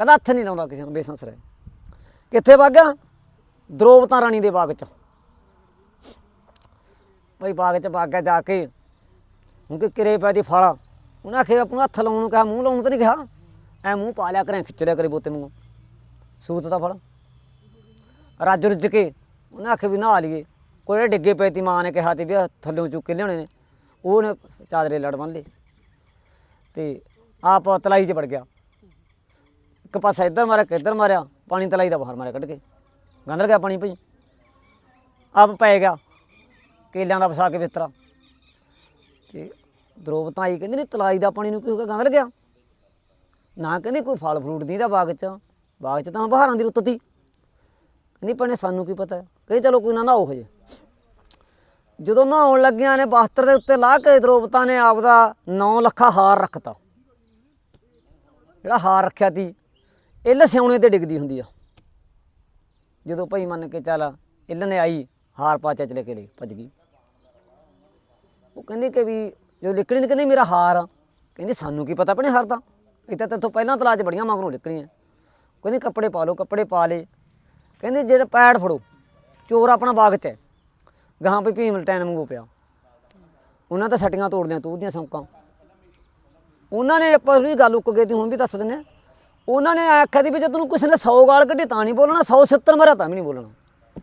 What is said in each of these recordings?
ਕਹਿੰਦਾ ਹੱਥ ਨਹੀਂ ਲਾਉਂਦਾ ਕਿਸੇ ਨੂੰ ਬੇਸੰਸ ਰਹਿ ਕਿੱਥੇ ਵਗ? ਗਿਆ ਦਰੋਵਤਾ ਰਾਣੀ ਦੇ ਬਾਗ 'ਚ। ਬਈ ਬਾਗ 'ਚ ਵਗ ਗਿਆ ਜਾ ਕੇ। ਹੁਣ ਕਿ ਕਿਰੇ ਪੈ ਦੀ ਫਾਲਾ। ਉਹਨੇ ਆਖਿਆ ਆਪਣਾ ਹੱਥ ਲਾਉਣ ਨੂੰ ਕਿਹਾ, ਮੂੰਹ ਲਾਉਣ ਨੂੰ ਤਾਂ ਨਹੀਂ ਕਿਹਾ? ਐ ਮੂੰਹ ਪਾ ਲਿਆ ਕਰੇ ਖਿੱਚ ਲਿਆ ਕਰੇ ਬੋਤੇ ਮੂੰਹ। ਸੂਤ ਦਾ ਫਲ ਰੱਜ ਰੁੱਜ ਕੇ ਉਹਨੇ ਆਖਿਆ ਵੀ ਨਹਾ ਲਈਏ। ਕੋਈ ਡਿੱਗੇ ਪਏ ਤੀ, ਮਾਂ ਨੇ ਕਿਹਾ ਤੇ ਵੀ ਆਹ ਥੱਲੋਂ ਚੁੱਕ ਕੇ ਲਿਆਉਣੇ ਨੇ। ਉਹਨੇ ਚਾਦਰੇ ਲੜ ਬੰਨ ਲਈ ਤੇ ਆਪ ਤਲਾਈ 'ਚ ਵੜ ਗਿਆ। ਇੱਕ ਪਾਸਾ ਇੱਧਰ ਮਾਰਿਆ, ਇੱਕ ਇੱਧਰ ਮਾਰਿਆ, ਪਾਣੀ ਤਲਾਈ ਦਾ ਬਾਹਰ ਮਾਰਿਆ ਕੱਢ ਕੇ। ਗੰਦਲ ਗਿਆ ਪਾਣੀ ਭਈ। ਆਪ ਪੈ ਗਿਆ, ਕੇਲਿਆਂ ਦਾ ਫਸਾ ਕੇ ਬਿਸਤਰਾ। ਤੇ ਦਰੋਬਤਾਂ ਆਈ ਕਹਿੰਦੀ ਨਹੀਂ, ਤਲਾਈ ਦਾ ਪਾਣੀ ਨੂੰ ਕੀ ਹੋ ਗਿਆ ਗਿਆ ਨਾ ਕਹਿੰਦੀ ਕੋਈ ਫਲ ਫਰੂਟ ਦੀ ਦਾ ਬਾਗ 'ਚ ਬਾਗ 'ਚ ਤਾਂ ਬਹਾਰਾਂ ਦੀ ਰੁੱਤ ਤੀ। ਕਹਿੰਦੀ ਭੈਣੇ ਸਾਨੂੰ ਕੀ ਪਤਾ? ਕਹਿੰਦੀ ਚਲੋ ਕੋਈ ਨਾ ਨਹਾਓ ਹਜੇ। ਜਦੋਂ ਨਹਾਉਣ ਲੱਗਿਆਂ ਨੇ ਬਸਤਰ ਦੇ ਉੱਤੇ ਲਾਹ ਕੇ ਦਰੋਬਤਾਂ ਨੇ ਆਪਦਾ 9 ਲੱਖਾ ਹਾਰ ਰੱਖਤਾ। ਜਿਹੜਾ ਹਾਰ ਰੱਖਿਆ ਤੀ ਇੱਲ ਸਿਉਣੇ ਤੇ ਡਿੱਗਦੀ ਹੁੰਦੀ ਆ। ਜਦੋਂ ਭਾਈ ਮੰਨ ਕੇ ਚੱਲ ਇੱਲ ਨੇ ਆਈ, ਹਾਰ ਪਾਚਾ ਚਲੇ ਲੈ ਕੇ ਲਈ ਭੱਜ ਗਈ। ਉਹ ਕਹਿੰਦੀ ਕਿ ਵੀ ਜੋ ਲਿਕੜੀ ਨੇ, ਕਹਿੰਦੀ ਮੇਰਾ ਹਾਰ ਆ। ਕਹਿੰਦੀ ਸਾਨੂੰ ਕੀ ਪਤਾ ਆਪਣੇ ਹਾਰ ਦਾ? ਇਹ ਤਾਂ ਤੇਥੋਂ ਪਹਿਲਾਂ ਤਲਾਜ ਬੜੀਆਂ ਮੰਗਰੋਂ ਨਿਕਲੀਆਂ। ਕਹਿੰਦੀ ਕੱਪੜੇ ਪਾ ਲਓ, ਕੱਪੜੇ ਪਾ ਲੇ ਕਹਿੰਦੇ ਜਿਹੜਾ ਪੈੜ ਫੜੋ, ਚੋਰ ਆਪਣਾ ਬਾਗ 'ਚ ਹੈ। ਗਾਂ ਵੀ ਭੀਮ ਟੈਨ ਵਾਂਗੂ ਪਿਆ। ਉਹਨਾਂ ਤਾਂ ਸੱਟੀਆਂ ਤੋੜਦੀਆਂ, ਤੂੰ ਦੀਆਂ ਸੌਂਕਾਂ। ਉਹਨਾਂ ਨੇ ਆਪਾਂ ਵੀ ਗੱਲ ਉੱਕ ਗਈ, ਤੀ ਹੁਣ ਵੀ ਦੱਸ ਦਿੰਦੇ ਹਾਂ। ਉਹਨਾਂ ਨੇ ਆਖਿਆ ਦੀ ਵੀ ਜੇ ਤੈਨੂੰ ਕਿਸੇ ਨੇ 100 ਗਾਲ ਕੱਢੀ ਤਾਂ ਨਹੀਂ ਬੋਲਣਾ 170 ਮਾਰਿਆ ਤਾਂ ਵੀ ਨਹੀਂ ਬੋਲਣਾ।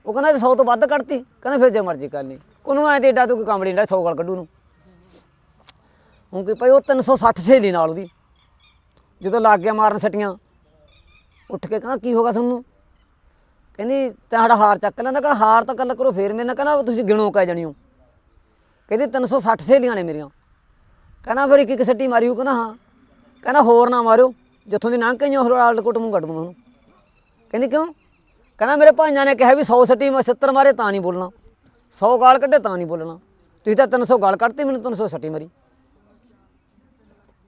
ਉਹ ਕਹਿੰਦਾ ਜੇ 100 ਤੋਂ ਵੱਧ ਕੱਢਤੀ, ਕਹਿੰਦਾ ਫਿਰ ਜੇ ਮਰਜ਼ੀ ਕਰ ਲਈ। ਉਹਨੂੰ ਐ ਤੇ ਏਡਾ ਤੂੰ ਕੋਈ ਕੰਮ ਨਹੀਂ 100 ਗਾਲ ਕੱਢੂ ਨੂੰ ਹੁਣ ਕਿ ਭਾਈ ਉਹ 360 ਸਹੇਲੀ ਨਾਲ ਉਹਦੀ, ਜਦੋਂ ਲੱਗ ਗਿਆ ਮਾਰਨ ਸੱਟੀਆਂ, ਉੱਠ ਕੇ ਕਹਿੰਦਾ, ਕੀ ਹੋਗਾ ਤੁਹਾਨੂੰ? ਕਹਿੰਦੀ, ਤੁਹਾਡਾ ਹਾਰ ਚੱਕ ਲੈਂਦਾ, ਕਹਿੰਦਾ ਹਾਰ ਤਾਂ ਗੱਲ ਕਰੋ ਫੇਰ ਮੇਰੇ ਨਾਲ, ਕਹਿੰਦਾ ਤੁਸੀਂ ਗਿਣੋ ਕਹਿ ਜਾਣੀਓ ਕਹਿੰਦੀ 360 ਸਹੇਲੀਆਂ ਨੇ ਮੇਰੀਆਂ। ਕਹਿੰਦਾ, ਫਿਰ ਇੱਕ ਇੱਕ ਸੱਟੀ ਮਾਰੀ ਉਹ ਕਹਿੰਦਾ, ਹਾਂ। ਕਹਿੰਦਾ, ਹੋਰ ਨਾ ਮਾਰਿਓ। ਜਿੱਥੋਂ ਦੀ ਲੰਘ ਗਈਆਂ ਹੋਰ ਆਲਟ ਕੁੱਟ ਮੂੰਹ ਕੱਢ ਦੂੰ ਉਹਨੂੰ। ਕਹਿੰਦੀ ਕਿਉਂ? ਕਹਿੰਦਾ ਮੇਰੇ ਭਾਈਆਂ ਨੇ ਕਿਹਾ ਵੀ 100 ਸੱਟੀ ਮੈਂ 70 ਮਾਰੇ ਤਾਂ ਨਹੀਂ ਬੋਲਣਾ। 100 ਗਾਲ ਕੱਢੇ ਤਾਂ ਨਹੀਂ ਬੋਲਣਾ। ਤੁਸੀਂ ਤਾਂ 300 ਗਾਲ ਕੱਢਤੀ, ਮੈਨੂੰ 300 ਸੱਟੀ ਮਾਰੀ।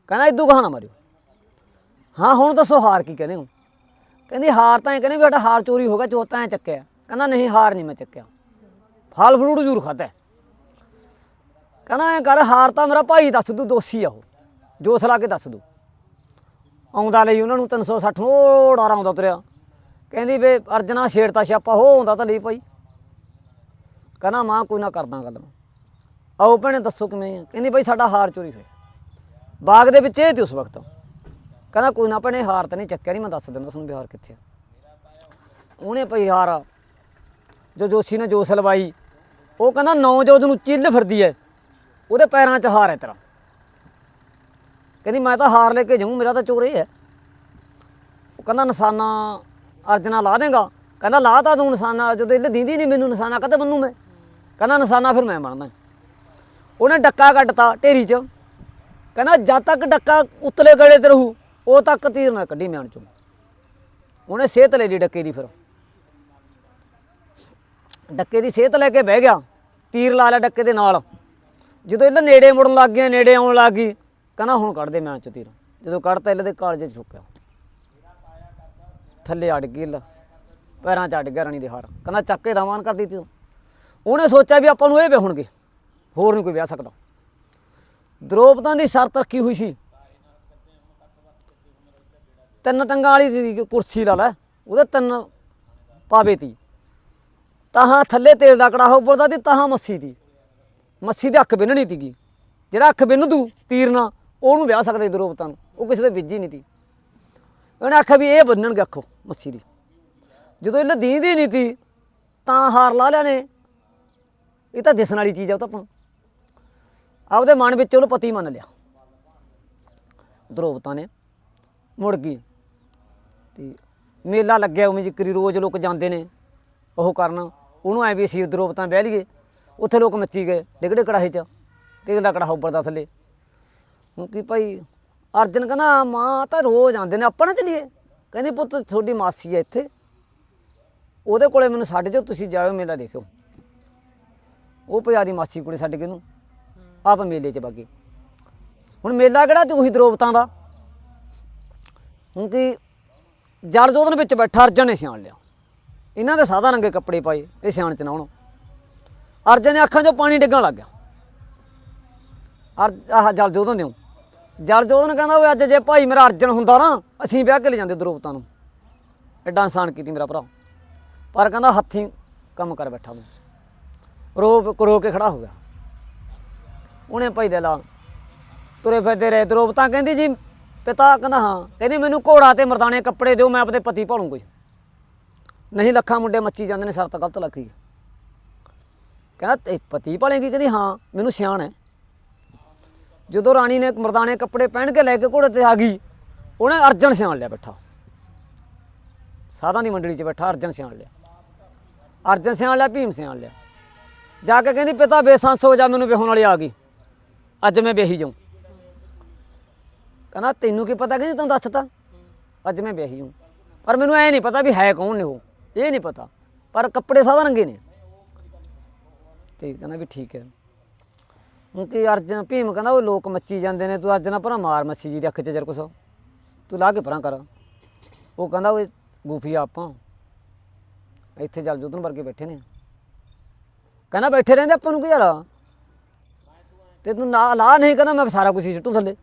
ਕਹਿੰਦਾ ਇਦੋਂ ਕਹਾ ਨਾ ਮਾਰਿਓ? ਹਾਂ, ਹੁਣ ਦੱਸੋ ਹਾਰ ਕੀ ਕਹਿੰਦੇ ਹੋ? ਕਹਿੰਦੀ ਹਾਰ ਤਾਂ ਇਹ ਕਹਿੰਦੇ ਵੀ ਸਾਡਾ ਹਾਰ ਚੋਰੀ ਹੋ ਗਿਆ ਚੋਤਾ ਐ ਚੱਕਿਆ। ਕਹਿੰਦਾ ਨਹੀਂ, ਹਾਰ ਨਹੀਂ ਮੈਂ ਚੱਕਿਆ। ਫਲ ਫਰੂਟ ਜ਼ਰੂਰ ਖਾਧਾ ਕਹਿੰਦਾ ਐ ਕਰ, ਹਾਰ ਤਾਂ ਮੇਰਾ ਭਾਈ ਦੱਸ ਦੂ, ਦੋਸ਼ੀ ਆ ਉਹ। ਜੋਸ ਲਾ ਕੇ ਦੱਸ ਦੂ। ਆਉਂਦਾ ਲਈ ਉਹਨਾਂ ਨੂੰ 360 ਉਹ ਡਾਰਾ ਆਉਂਦਾ ਤੁਰਿਆ। ਕਹਿੰਦੀ ਵੇ ਅਰਜਨਾ ਛੇੜਤਾ ਛਾਪਾ ਹੋ ਆਉਂਦਾ ਤਾਂ ਲਈ ਭਾਈ। ਕਹਿੰਦਾ ਮਾਂ, ਕੋਈ ਨਾ ਕਰਦਾ ਗੱਲ ਆਓ ਭੈਣੇ, ਦੱਸੋ ਕਿਵੇਂ ਆ? ਕਹਿੰਦੀ ਭਾਈ, ਸਾਡਾ ਹਾਰ ਚੋਰੀ ਹੋਇਆ। ਬਾਗ ਦੇ ਵਿੱਚ ਇਹ ਤੇ ਉਸ ਵਕਤ। ਕਹਿੰਦਾ ਕੋਈ ਨਾ ਭੈਣੇ, ਹਾਰ ਤਾਂ ਨਹੀਂ ਚੱਕਿਆ ਨਹੀਂ ਮੈਂ ਦੱਸ ਦਿੰਦਾ ਤੁਹਾਨੂੰ ਬਿਹਾਰ ਕਿੱਥੇ ਆ। ਉਹਨੇ ਭਈ ਹਾਰ ਜੋ ਜੋਸ਼ੀ ਨੇ ਜੋਸ ਲਵਾਈ। ਉਹ ਕਹਿੰਦਾ ਨੌ ਜੋ ਨੂੰ ਚਿੱਲ ਫਿਰਦੀ ਐ। ਉਹਦੇ ਪੈਰਾਂ 'ਚ ਹਾਰ ਹੈ ਤੇਰਾ। ਕਹਿੰਦੀ, ਮੈਂ ਤਾਂ ਹਾਰ ਲੈ ਕੇ ਜਾਊਂ, ਮੇਰਾ ਤਾਂ ਚੋਰ ਇਹ ਹੈ। ਉਹ ਕਹਿੰਦਾ, ਨਿਸ਼ਾਨਾ ਅਰਜਨਾ ਲਾ ਦੇਗਾ। ਕਹਿੰਦਾ, ਲਾ ਤਾਂ ਤੂੰ ਨਿਸ਼ਾਨਾ, ਜਦੋਂ ਇਹ ਦੀਂਦੀ ਨਹੀਂ ਮੈਨੂੰ ਨਿਸ਼ਾਨਾ ਕਦੇ ਬੰਨੂ ਮੈਂ? ਕਹਿੰਦਾ, ਨਿਸ਼ਾਨਾ ਫਿਰ ਮੈਂ ਬਣਦਾ ਉਹਨੇ ਡੱਕਾ ਕੱਟਤਾ ਢੇਰੀ 'ਚ। ਕਹਿੰਦਾ, ਜਦ ਤੱਕ ਡੱਕਾ ਉਤਲੇ ਗੜੇ ਤੇ ਰਹੂ, ਉਹ ਤੱਕ ਤੀਰ ਨਾ ਕੱਢੀ ਮੈਂ ਚੋਂ ਉਹਨੇ ਸਿਹਤ ਲੈ ਲਈ ਡੱਕੇ ਦੀ ਫਿਰ। ਡੱਕੇ ਦੀ ਸਿਹਤ ਲੈ ਕੇ ਬਹਿ ਗਿਆ, ਤੀਰ ਲਾ ਲਿਆ ਡੱਕੇ ਦੇ ਨਾਲ। ਜਦੋਂ ਇਹਨਾਂ ਨੇੜੇ ਮੁੜਨ ਲੱਗ ਗਿਆ ਨੇੜੇ ਆਉਣ ਲੱਗ ਗਈ ਕਹਿੰਦਾ ਹੁਣ ਕੱਢ ਦੇ ਮੈਂ ਚ ਤੀਰ। ਜਦੋਂ ਕੱਢਤਾ ਇਹਨਾਂ ਦੇ ਕਾਲਜੇ ਚ ਚੁੱਕਿਆ। ਥੱਲੇ ਅੜ ਗਈ ਲ, ਪੈਰਾਂ ਚ ਅੜ ਗਿਆ ਰਾਣੀ ਦੇ ਹਾਰ। ਕਹਿੰਦਾ ਚੱਕ ਕੇ ਦਵਾਨ ਕਰ ਦਿੱਤੀ ਤੂੰ। ਉਹਨੇ ਸੋਚਿਆ ਵੀ ਆਪਾਂ ਨੂੰ ਇਹ ਵਿਆਹਣਗੇ। ਹੋਰ ਨਹੀਂ ਕੋਈ ਵਿਆਹ ਸਕਦਾ। ਦਰੋਪਦਾਂ ਦੀ ਸ਼ਰਤ ਰੱਖੀ ਹੋਈ ਸੀ। ਤਿੰਨ ਟੰਗਾਂ ਵਾਲੀ ਸੀ ਕੁਰਸੀ ਲਾ ਲੈ, ਉਹਦੇ ਤਿੰਨ ਪਾਵੇ ਤੀ। ਤਾਹਾਂ ਥੱਲੇ ਤੇਲ ਦਾ ਕੜਾਹਾ ਉੱਪਰ ਦਾ ਤੇ ਤਾਹਾਂ ਮੱਸੀ ਦੀ। ਮੱਸੀ ਦੀ ਅੱਖ ਬਿੰਨਣੀ ਤੀਗੀ। ਜਿਹੜਾ ਅੱਖ ਬਿੰਨ ਦੂ ਤੀਰ ਨਾਲ ਉਹਨੂੰ ਵਿਆਹ ਸਕਦੇ ਦਰੋਪਤਾਂ ਨੂੰ, ਉਹ ਕਿਸੇ ਦੇ ਵਿੱਜੀ ਨਹੀਂ ਤੀ। ਉਹਨੇ ਆਖਿਆ ਵੀ ਇਹ ਬੰਨਣਗੇ ਅੱਖੋਂ ਮੱਸੀ ਦੀ। ਜਦੋਂ ਇਹ ਦੀਂਦੀ ਨਹੀਂ ਤੀ, ਤਾਂ ਹਾਰ ਲਾ ਲਿਆ ਨੇ। ਇਹ ਤਾਂ ਦਿਸਣ ਵਾਲੀ ਚੀਜ਼ ਆ ਉਹ ਤਾਂ ਆਪਾਂ ਆਪਦੇ ਮਨ ਵਿੱਚ ਉਹਨੂੰ ਪਤੀ ਮੰਨ ਲਿਆ। ਦਰੋਪਤਾਂ ਨੇ ਮੁੜ ਗਈ। ਤੇ ਮੇਲਾ ਲੱਗਿਆ ਉਵੇਂ ਜਿਕਰੀ ਰੋਜ਼ ਲੋਕ ਜਾਂਦੇ ਨੇ, ਉਹ ਕਰਨ। ਉਹਨੂੰ ਐ ਵੀ ਅਸੀਂ ਦਰੋਪਤਾਂ ਬਹਿ ਲਈਏ। ਉੱਥੇ ਲੋਕ ਮੱਚੀ ਗਏ ਡਿਗੜੇ ਕੜਾਹੇ 'ਚ। ਤੇਲ ਦਾ ਕੜਾਹਾ ਉੱਪਰ ਦਾ ਥੱਲੇ। ਕਿਉਂਕਿ ਭਾਈ ਅਰਜਨ ਕਹਿੰਦਾ, ਮਾਂ ਤਾਂ ਰੋਜ਼ ਆਉਂਦੇ ਨੇ, ਆਪਾਂ ਨਾ ਚਲੀਏ। ਕਹਿੰਦੀ, ਪੁੱਤ, ਤੁਹਾਡੀ ਮਾਸੀ ਹੈ ਇੱਥੇ। ਉਹਦੇ ਕੋਲੇ ਮੈਨੂੰ ਛੱਡ ਜਾਓ, ਤੁਸੀਂ ਜਾਓ ਮੇਲਾ ਦੇਖਿਓ। ਉਹ ਭਈ ਆਦੀ ਮਾਸੀ ਕੋਲੇ ਛੱਡ ਕੇ ਉਹਨੂੰ। ਆਪ ਮੇਲੇ 'ਚ ਬਾਗੇ। ਹੁਣ ਮੇਲਾ ਕਿਹੜਾ ਤੇ ਉਹੀ ਦਰੋਪਤਾਂ ਦਾ? ਕਿਉਂਕਿ ਜਲ ਜੋਧਨ ਵਿੱਚ ਬੈਠਾ ਅਰਜਨ ਨੇ ਸਿਆਣ ਲਿਆ। ਇਹਨਾਂ ਦੇ ਸਾਦਾ ਰੰਗੇ ਕੱਪੜੇ ਪਾਏ, ਇਹ ਸਿਆਣ ਚ ਨਾਉਣ ਅਰਜਨ ਦੇ ਅੱਖਾਂ 'ਚੋਂ ਪਾਣੀ ਡਿੱਗਣ ਲੱਗ ਗਿਆ। ਅਰ ਆਹ ਜਲ ਜੋਧਨ ਦਿਓ। ਜਲ ਨੂੰ ਕਹਿੰਦਾ ਵੀ ਅੱਜ ਜੇ ਭਾਈ ਮੇਰਾ ਅਰਜਨ ਹੁੰਦਾ ਨਾ, ਅਸੀਂ ਵਿਆਹ ਕੇ ਲੈ ਜਾਂਦੇ ਦਰੋਪਤਾ ਨੂੰ। ਐਡਾ ਇਨਸਾਨ ਕੀਤੀ ਮੇਰਾ ਭਰਾ। ਪਰ ਕਹਿੰਦਾ ਹੱਥੀਂ ਕੰਮ ਕਰ ਬੈਠਾ ਮੈਂ ਰੋ ਰੋ ਕੇ ਖੜਾ ਹੋ ਗਿਆ। ਉਹਨੇ ਭਾਈ ਦੇ ਲਾ। ਤੁਰੇ ਫਿਰਦੇ ਰਹੇ। ਦਰੋਪਤਾ ਕਹਿੰਦੀ ਜੀ, ਪਿਤਾ ਕਹਿੰਦਾ ਹਾਂ। ਕਹਿੰਦੀ ਮੈਨੂੰ ਘੋੜਾ ਤੇ ਮਰਦਾਨੇ ਕੱਪੜੇ ਦਿਓ, ਮੈਂ ਆਪਣੇ ਪਤੀ ਭਾਲੂ ਕੋਈ ਨਹੀਂ ਲੱਖਾਂ ਮੁੰਡੇ ਮੱਚੀ ਜਾਂਦੇ ਨੇ, ਸ਼ਰਤ ਗਲਤ ਲੱਗੀ। ਕਹਿੰਦਾ ਤੇ ਪਤੀ ਭਾਲੇਗੀ? ਕਹਿੰਦੀ, ਹਾਂ, ਮੈਨੂੰ ਸਿਆਣ ਹੈ। ਜਦੋਂ ਰਾਣੀ ਨੇ ਮਰਦਾਨੇ ਕੱਪੜੇ ਪਹਿਨ ਕੇ ਲੈ ਕੇ ਘੋੜੇ ਤੇ ਆ ਗਈ, ਉਹਨੇ ਅਰਜਨ ਸਿਆਣ ਲਿਆ ਬੈਠਾ। ਸਾਧਾਂ ਦੀ ਮੰਡਲੀ 'ਚ ਬੈਠਾ, ਅਰਜਨ ਸਿਆਣ ਲਿਆ। ਅਰਜਨ ਸਿਆਣ ਲਿਆ, ਭੀਮ ਸਿਆਣ ਲਿਆ। ਜਾ ਕੇ ਕਹਿੰਦੀ, ਪਿਤਾ ਬੇਸੰਸ ਹੋ ਜਾ, ਮੈਨੂੰ ਵਿਆਹਣ ਵਾਲੀ ਆ ਗਈ। ਅੱਜ ਮੈਂ ਵਿਆਹੀ ਜਾਉਂ ਕਹਿੰਦਾ, ਤੈਨੂੰ ਕੀ ਪਤਾ ਕਹਿੰਦੀ ਤੈਨੂੰ ਦੱਸਤਾ ਅੱਜ ਮੈਂ ਵਿਆਹੀ ਹੂੰ ਪਰ ਮੈਨੂੰ ਐ ਨਹੀਂ ਪਤਾ ਵੀ ਹੈ ਕੌਣ ਨੇ ਉਹ। ਇਹ ਨਹੀਂ ਪਤਾ। ਪਰ ਕੱਪੜੇ ਸਾਦਾ ਰੰਗੇ ਨੇ? ਤੇ ਕਹਿੰਦਾ ਵੀ ਠੀਕ ਹੈ। ਕਿਉਂਕਿ ਅਰਜਨ, ਭੀਮ ਕਹਿੰਦਾ ਉਹ ਲੋਕ ਮੱਚੀ ਜਾਂਦੇ ਨੇ, ਤੂੰ ਅੱਜ ਨਾ ਭਰਾ ਮਾਰ ਮੱਛੀ ਜੀ ਦੇ ਅੱਖ 'ਚ ਜਰ ਕੁਛ। ਤੂੰ ਲਾ ਕੇ ਭਰਾ ਕਰ। ਉਹ ਕਹਿੰਦਾ ਉਹ ਗੁਫੀਆ ਆਪਾਂ। ਇੱਥੇ ਜਲ ਜੋਤਨ ਵਰਗੇ ਬੈਠੇ ਨੇ। ਕਹਿੰਦਾ ਬੈਠੇ ਰਹਿੰਦੇ ਆਪਾਂ ਨੂੰ ਕੀ ਯਾਰ? ਤੇ ਤੂੰ ਨਾ, ਲਾ ਨਹੀਂ ਕਹਿੰਦਾ ਮੈਂ ਸਾਰਾ ਕੁਝ ਹੀ ਸਿੱਟੂ ਥੱਲੇ।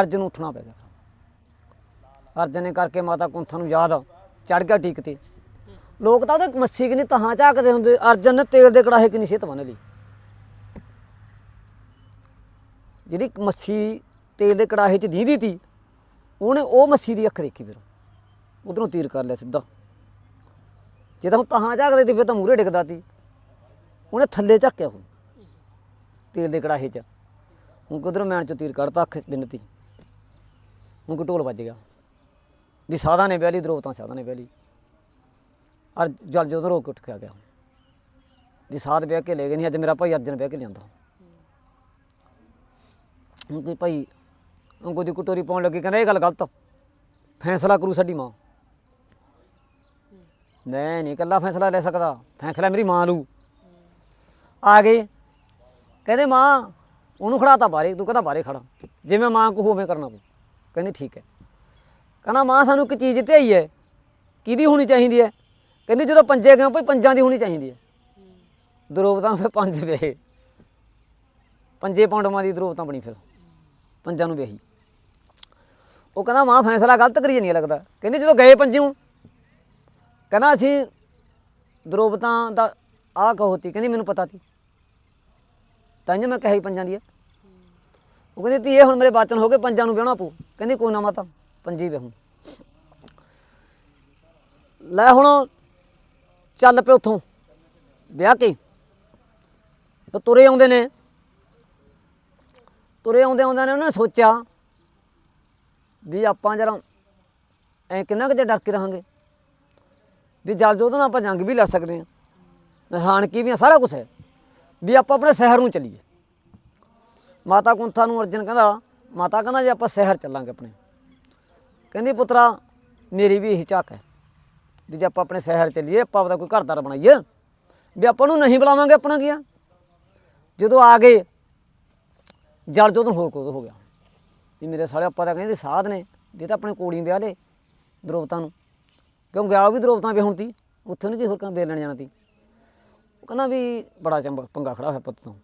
ਅਰਜਨ ਨੂੰ ਉੱਠਣਾ ਪੈ ਗਿਆ। ਅਰਜਨ ਨੇ ਕਰਕੇ ਮਾਤਾ ਕੁੰਥਾ ਨੂੰ ਯਾਦ ਚੜ ਗਿਆ ਟੀਕ ਤੇ। ਲੋਕ ਤਾਂ ਉਹਦੇ ਮੱਛੀ ਕਿ ਨਹੀਂ ਤਹਾਂ ਝਾਕਦੇ ਹੁੰਦੇ, ਅਰਜਨ ਨੇ ਤੇਲ ਦੇ ਕੜਾਹੇ ਕਿ ਨਹੀਂ ਸਿਹਤ ਬਣ ਲਈ। ਜਿਹੜੀ ਮੱਛੀ ਤੇਲ ਦੇ ਕੜਾਹੇ 'ਚ ਦੀਦੀ ਤੀ ਉਹਨੇ ਉਹ ਮੱਛੀ ਦੀ ਅੱਖ ਦੇਖੀ ਫਿਰ। ਉਧਰੋਂ ਤੀਰ ਕਰ ਲਿਆ ਸਿੱਧਾ। ਜੇ ਤਾਂ ਉਹ ਤਹਾਂ ਝਾਕਦੇ ਤੇ ਫਿਰ ਤਾਂ ਮੂਰੇ ਡਿੱਗਦਾ ਤੀ ਉਹਨੇ ਥੱਲੇ ਝਾਕਿਆ ਹੁਣ, ਤੇਲ ਦੇ ਕੜਾਹੇ 'ਚ। ਹੁਣ ਕੁਦਰ ਮੈਣ 'ਚੋਂ ਤੀਰ ਕੱਢਤਾ ਅੱਖ ਬਿੰਨਤੀ। ਹੁਣ ਕੋ ਢੋਲ ਵੱਜ ਗਿਆ। ਵੀ ਸਾਧਾ ਨੇ ਵਿਆਹ ਲਈ ਦਰੋਪਤਾਂ ਸਾਧਾ ਨੇ ਵਿਆਹ ਲਈ। ਅਰ ਜਲ ਜਦੋਂ ਰੋ ਕੇ ਉੱਠ ਕੇ ਆ ਗਿਆ। ਵੀ ਸਾਧ ਵਿਆਹ ਕੇ ਲੈ ਗਏ ਨਹੀਂ ਅੱਜ ਮੇਰਾ ਭਾਈ ਅਰਜਨ ਬਹਿ ਕੇ ਲਿਆਂਦਾ। ਹੁਣ ਕੋਈ ਭਾਈ ਅੰਗੋ ਦੀ ਕਟੋਰੀ ਪਾਉਣ ਲੱਗੀ ਕਹਿੰਦਾ ਇਹ ਗੱਲ ਗਲਤ ਫੈਸਲਾ ਕਰੂ ਸਾਡੀ ਮਾਂ। ਮੈਂ ਨਹੀਂ ਇਕੱਲਾ ਫੈਸਲਾ ਲੈ ਸਕਦਾ ਫੈਸਲਾ ਮੇਰੀ ਮਾਂ ਲੂ ਆ ਗਏ। ਕਹਿੰਦੇ ਮਾਂ ਉਹਨੂੰ ਖੜਾਤਾ ਬਾਰੇ ਤੂੰ ਕਹਿੰਦਾ ਬਾਰੇ ਖੜਾ। ਜਿਵੇਂ ਮਾਂ ਕੋ ਹੋਵੇਂ ਕਰਨਾ ਪਊ ਕਹਿੰਦੀ ਠੀਕ ਹੈ। ਕਹਿੰਦਾ ਮਾਂ ਸਾਨੂੰ ਇੱਕ ਚੀਜ਼ ਤੇ ਆਈ ਹੈ। ਕਿਹਦੀ ਹੋਣੀ ਚਾਹੀਦੀ ਹੈ? ਕਹਿੰਦੀ ਜਦੋਂ ਪੰਜੇ ਗਏ ਭਈ ਪੰਜਾਂ ਦੀ ਹੋਣੀ ਚਾਹੀਦੀ ਹੈ। ਦਰੋਪਤਾਂ ਫਿਰ ਪੰਜ ਵੇ ਪੰਜੇ ਪਾਂਡਵਾਂ ਦੀ ਦਰੋਪਤਾਂ ਬਣੀ ਫਿਰ। ਪੰਜਾਂ ਨੂੰ ਵਿਆਹੀ ਉਹ ਕਹਿੰਦਾ ਮਾਂ ਫੈਸਲਾ ਗਲਤ ਕਰੀ ਨਹੀਂ ਲੱਗਦਾ। ਕਹਿੰਦੀ, ਜਦੋਂ ਗਏ ਪੰਜਿਓਂ? ਕਹਿੰਦਾ, ਅਸੀਂ ਦਰੋਪਤਾਂ ਦਾ ਆਹ ਕਹੋਤੀ ਕਹਿੰਦੀ, ਮੈਨੂੰ ਪਤਾ ਸੀ ਤਾਂ ਮੈਂ ਕਹੀ ਪੰਜਾਂ ਦੀ ਹੈ ਉਹ ਕਹਿੰਦੀ ਤੀ ਇਹ ਹੁਣ ਮੇਰੇ ਬਾਚਨ ਹੋ ਗਏ ਪੰਜਾਂ ਨੂੰ ਵਿਆਹਣਾ ਪਊ। ਕਹਿੰਦੀ, ਕੋਈ ਨਾ ਮਾਤਾ, ਪੰਜੀ ਵਿਆਹੂ। ਲੈ ਹੁਣ ਚੱਲ ਪਏ ਉੱਥੋਂ, ਵਿਆਹ ਕੇ। ਤੁਰੇ ਆਉਂਦੇ ਨੇ। ਤੁਰੇ ਆਉਂਦੇ ਆਉਂਦੇ ਨੇ ਉਹਨੇ ਸੋਚਿਆ ਵੀ ਆਪਾਂ ਜਰਾ ਐ ਕਿੰਨਾ ਕੁ ਚਿਰ ਡਰ ਕੇ ਰਹਾਂਗੇ? ਵੀ ਜਲ ਜੋਤ ਨਾਲ ਆਪਾਂ ਜੰਗ ਵੀ ਲੜ ਸਕਦੇ ਹਾਂ। ਨਹਾਣ ਵੀ ਆ, ਸਾਰਾ ਕੁਝ ਹੈ। ਵੀ ਆਪਾਂ ਆਪਣੇ ਸ਼ਹਿਰ ਨੂੰ ਚੱਲੀਏ। ਮਾਤਾ ਕੁੰਥਾ ਨੂੰ ਅਰਜਨ ਕਹਿੰਦਾ ਮਾਤਾ ਕਹਿੰਦਾ ਜੇ ਆਪਾਂ ਸ਼ਹਿਰ ਚੱਲਾਂਗੇ ਆਪਣੇ। ਕਹਿੰਦੀ ਪੁੱਤਰਾ ਮੇਰੀ ਵੀ ਇਹੀ ਝਾਕ ਹੈ ਵੀ ਜੇ ਆਪਾਂ ਆਪਣੇ ਸ਼ਹਿਰ ਚੱਲੀਏ ਆਪਾਂ ਆਪਦਾ ਕੋਈ ਘਰਦਾਰ ਬਣਾਈਏ। ਵੀ ਆਪਾਂ ਨੂੰ ਨਹੀਂ ਬੁਲਾਵਾਂਗੇ ਆਪਣਾ ਕੀ ਆ? ਜਦੋਂ ਆ ਗਏ ਜਲ ਜੋਤ ਹੋਰ ਕੁਝ ਹੋ ਗਿਆ। ਵੀ ਮੇਰੇ ਸਾਲੇ ਆਪਾਂ ਤਾਂ ਕਹਿੰਦੇ ਸਾਧ ਨੇ, ਵੀ ਇਹ ਤਾਂ ਆਪਣੇ ਕੋੜੀ ਵਿਆਹ ਦੇ ਦਰੋਪਤਾਂ ਨੂੰ। ਕਿਉਂ ਗਿਆ ਉਹ ਵੀ ਦਰੋਪਤਾਂ ਵਿਆਹੁਣ ਤੀ? ਉੱਥੇ ਨਹੀਂ ਕੀ ਹੋਰ ਕੰਮ ਵੇਲਣ ਜਾਣਾ ਤੀ। ਉਹ ਕਹਿੰਦਾ ਵੀ ਬੜਾ ਚੰਗਾ ਪੰਗਾ ਖੜਾ ਹੋਇਆ ਪੁੱਤ ਤੋਂ।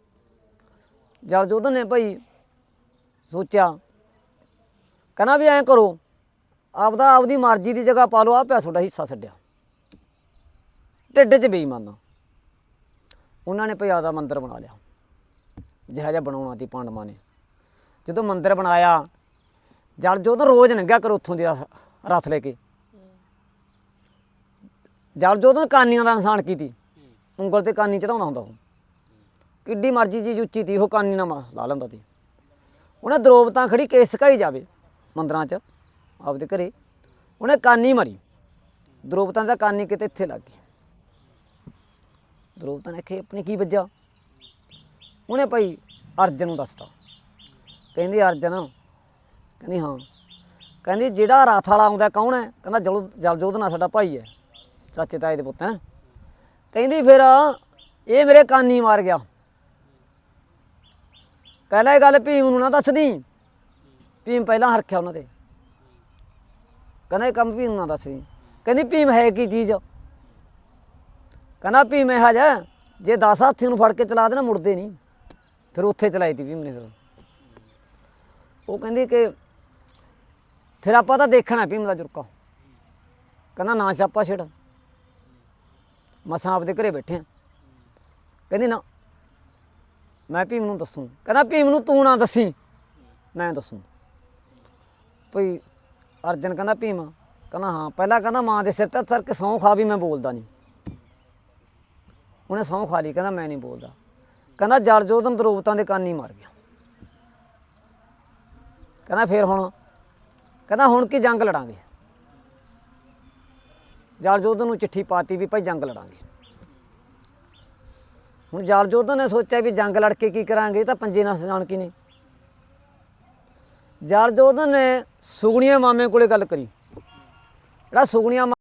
ਜਲ ਜੋਧਨ ਨੇ ਭਾਈ ਸੋਚਿਆ, ਕਹਿੰਦਾ ਵੀ ਐਂ ਕਰੋ, ਆਪਦਾ ਆਪਦੀ ਮਰਜ਼ੀ ਦੀ ਜਗ੍ਹਾ ਪਾ ਲਓ ਆ ਪਿਆ ਤੁਹਾਡਾ ਹਿੱਸਾ ਛੱਡਿਆ। ਢਿੱਡ 'ਚ ਬੇਈਮਾਨਾ ਉਹਨਾਂ ਨੇ ਭਈ ਆਪਦਾ ਮੰਦਿਰ ਬਣਾ ਲਿਆ। ਜਿਹਾ ਜਿਹਾ ਬਣਾਉਣਾ ਸੀ ਪਾਂਡਵਾਂ ਨੇ। ਜਦੋਂ ਮੰਦਿਰ ਬਣਾਇਆ, ਜਲ ਜੋਧ ਰੋਜ਼ ਲੰਘਿਆ ਕਰ ਉੱਥੋਂ ਦੀ ਰਥ- ਰਥ ਲੈ ਕੇ। ਜਲ ਜੋਧ ਕਾਨੀਆਂ ਦਾ ਇਨਸਾਨ ਕੀਤੀ। ਉਂਗਲ ਤੇ ਕਾਨੀ ਚੜਾਉਂਦਾ ਹੁੰਦਾ ਉਹ। ਕਿੱਡੀ ਮਰਜ਼ੀ ਚੀਜ਼ ਉੱਚੀ ਤੀ, ਉਹ ਕਾਨੀ ਨਾਲ ਮਾ- ਲਾ ਲੈਂਦਾ ਸੀ ਉਹਨੇ ਦਰੋਬਤਾਂ ਖੜੀ ਕੇਸ ਸਕਾਈ ਜਾਵੇ, ਮੰਦਰਾਂ 'ਚ, ਆਪਦੇ ਘਰੇ। ਉਹਨੇ ਕਾਨੀ ਮਾਰੀ। ਦਰੋਬਤਾਂ ਦਾ ਕਾਨੀ ਕਿਤੇ ਇੱਥੇ ਲੱਗ ਗਈ ਦਰੋਬਤਾਂ ਨੇ ਆਖਿਆ ਆਪਣੇ ਕੀ ਵੱਜਾ ਉਹਨੇ ਭਾਈ ਅਰਜਨ ਨੂੰ ਦੱਸਤਾ। ਕਹਿੰਦੀ ਅਰਜਨ, ਕਹਿੰਦੀ ਹਾਂ। ਕਹਿੰਦੀ ਜਿਹੜਾ ਰਾਥ ਵਾਲਾ ਆਉਂਦਾ ਕੌਣ ਹੈ? ਕਹਿੰਦਾ ਜਲ ਜਲਜੋਤ ਨਾਲ ਸਾਡਾ ਭਾਈ ਹੈ, ਚਾਚੇ ਤਾਏ ਦੇ ਪੁੱਤ ਹੈ। ਕਹਿੰਦੀ ਫਿਰ ਇਹ ਮੇਰੇ ਕਾਨੀ ਮਾਰ ਗਿਆ। ਕਹਿੰਦਾ ਇਹ ਗੱਲ ਭੀਮ ਨੂੰ ਨਾ ਦੱਸਦੀ। ਭੀਮ ਪਹਿਲਾਂ ਹਰਖਿਆ ਉਹਨਾਂ ਤੇ। ਕਹਿੰਦਾ ਇਹ ਕੰਮ ਭੀਮ ਨੂੰ ਨਾ ਦੱਸਦੀ। ਕਹਿੰਦੀ ਭੀਮ ਹੈ ਕੀ ਚੀਜ਼? ਕਹਿੰਦਾ ਭੀਮ ਇਹ ਜਾ ਜੇ 10 ਹਾਥੀ ਨੂੰ ਫੜ ਕੇ ਚਲਾ ਦੇਣਾ, ਮੁੜਦੇ ਨਹੀਂ। ਫਿਰ ਉੱਥੇ ਚਲਾਈ ਤੀ ਭੀਮ ਨੇ ਫਿਰ। ਉਹ ਕਹਿੰਦੀ ਕਿ ਫਿਰ ਆਪਾਂ ਤਾਂ ਦੇਖਣਾ ਭੀਮ ਦਾ ਜੁਰਕਾ। ਕਹਿੰਦਾ ਨਾ ਛਾਪਾ ਛੇੜ। ਮਸਾਂ ਆਪਦੇ ਘਰੇ ਬੈਠੇ ਆ ਕਹਿੰਦੀ ਨਾ, ਮੈਂ ਭੀਮ ਨੂੰ ਦੱਸੂ। ਕਹਿੰਦਾ ਭੀਮ ਨੂੰ ਤੂੰ ਨਾ ਦੱਸੀ, ਮੈਂ ਦੱਸੂ। ਭਈ ਅਰਜਨ ਕਹਿੰਦਾ ਭੀਮ, ਕਹਿੰਦਾ ਹਾਂ, ਪਹਿਲਾਂ ਕਹਿੰਦਾ ਮਾਂ ਦੇ ਸਿਰ ਤੇ ਧਰ ਕੇ ਸਹੁੰ ਖਾ ਵੀ ਮੈਂ ਬੋਲਦਾ ਨਹੀਂ ਉਹਨੇ ਸਹੁੰ ਖਾ ਲਈ, ਕਹਿੰਦਾ ਮੈਂ ਨਹੀਂ ਬੋਲਦਾ। ਕਹਿੰਦਾ ਜੜ ਜੋਦਨ ਦਰੋਵਤਾਂ ਦੇ ਕੰਨ ਹੀ ਮਾਰ ਗਿਆ। ਕਹਿੰਦਾ ਫੇਰ ਹੁਣ, ਕਹਿੰਦਾ ਹੁਣ ਕੀ ਜੰਗ ਲੜਾਂਗੇ? ਜੜ ਜੋਦਨ ਨੂੰ ਚਿੱਠੀ ਪਾਤੀ ਵੀ ਭਾਈ ਜੰਗ ਲੜਾਂਗੇ। ਹੁਣ ਜੜ ਜੋਦਨ ਨੇ ਸੋਚਿਆ ਵੀ ਜੰਗ ਲੜ ਕੇ ਕੀ ਕਰਾਂਗੇ ਤਾਂ ਪੰਜੇ ਨਾਲ ਸਜਾਣ ਕੀ ਨਹੀਂ ਜੜ ਜੋਦਨ ਨੇ ਸੁਗਣੀਆਂ ਮਾਮੇ ਕੋਲੇ ਗੱਲ ਕਰੀ। ਜਿਹੜਾ ਸੁਗਣੀਆਂ